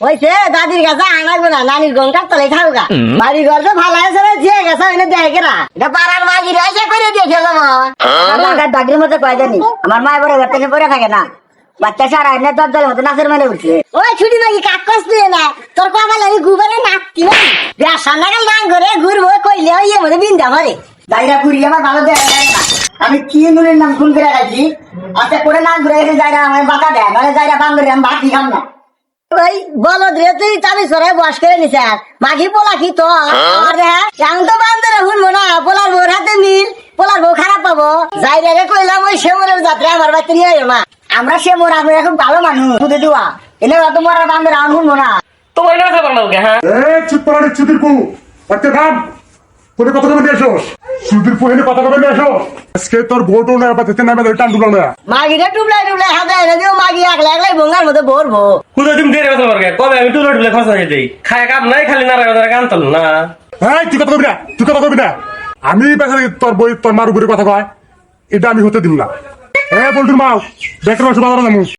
ওইছে দাদির কাছে আনাগো না নানির গন কাটতলে থাকুকা বাড়ি ঘর তো ভালো আছে রে যে গেছে এনে দেখে না এটা পাড়ার মাগি রয়েছে করে দিয়েছে তোমার আমার মধ্যে কয় জানি? আমার মা বড় ঘর থেকে পড়ে থাকে না। বাচ্চা সারা এনে মতো নাচের মানে উঠছে। ওই ছুটি মাগি কাকস তুই না তোর কপাল আমি গুবারে নাচতি না বিয়া সান্নাকাল গান করে ঘুরবো কইলে ওই এর মধ্যে বিন্দা ভরে জায়গা ঘুরি আমার ভালো দেয় না। আমি কি নুনের নাম ফোন করে রাখছি আচ্ছা করে না ঘুরে গেছে জায়গা আমার বাঁকা দেয় নাহলে জায়গা বাং আমি ভাত খাম না। ওই বলদ রে তুই চাবি সরাই বস করে নিছে মাগি পোলা কি তো? আরে আমি তো বান্দরে শুনব না পোলার বউর হাতে মিল পোলার বউ খারাপ পাবো। যাই রে কইলাম ওই শ্যামলের যাত্রা আমার বাড়িতে নিয়ে আইও না। আমরা সে মোর আমি এখন ভালো মানুষ দুধে দেওয়া এলে অত মরার বান্ধব আমি শুনব না। তোমার কথা বলো কে হ্যাঁ? এ চুপ করে চুদির কু একটা নাম তোর কথা নিয়ে আসোস চুদির কু কথা কবে নিয়ে আসো। আজকে তোর ভোটও না পাতে নামে টান ডুবলাম না মাগিটা টুবলাই টুবলাই হাতে এনে দিও মাগি একলা একলাই ভঙ্গার মধ্যে ভরবো কুদে তুমি দেরে কথা বলকে কবে আমি টুলো টুলে খসা হয়ে দেই? খায় কাম নাই খালি নারায় নারায় গান তল না। হ্যাঁ তুই কথা কবি না তুই কথা কবি না। আমি বেচারি তোর বই তোর মার উপরে কথা কয়। এটা আমি হতে দিব না। এ বলটুর মাও দেখতে পাচ্ছ বাজারে যাব।